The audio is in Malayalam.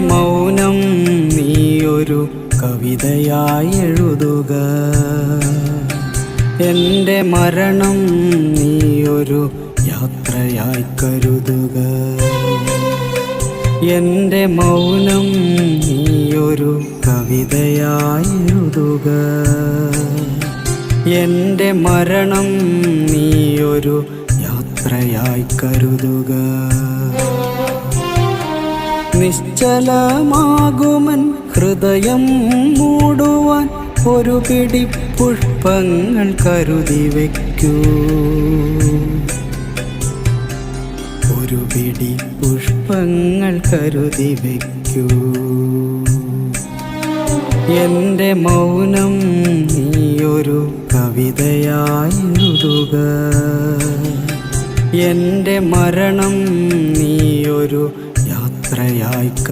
മൗനം നീയൊരു കവിതയായി എഴുതുക. എന്റെ മരണം നീയൊരു യാത്രയായി കരുതുക. എന്റെ മൗനം നീയൊരു കവിതയായി എഴുതുക. എന്റെ മരണം നീയൊരു യാത്രയായി കരുതുക. നിശ്ചലമാകുമൻ ഹൃദയം മൂടുവാൻ ഒരു പിടി പുഷ്പങ്ങൾ കരുതി വയ്ക്കൂ. ഒരു പിടി പുഷ്പങ്ങൾ കരുതി വയ്ക്കൂ. എന്റെ മൗനം നീയൊരു കവിതയായി എഴുതുക എന്റെ മരണം നീയൊരു യാത്രയായി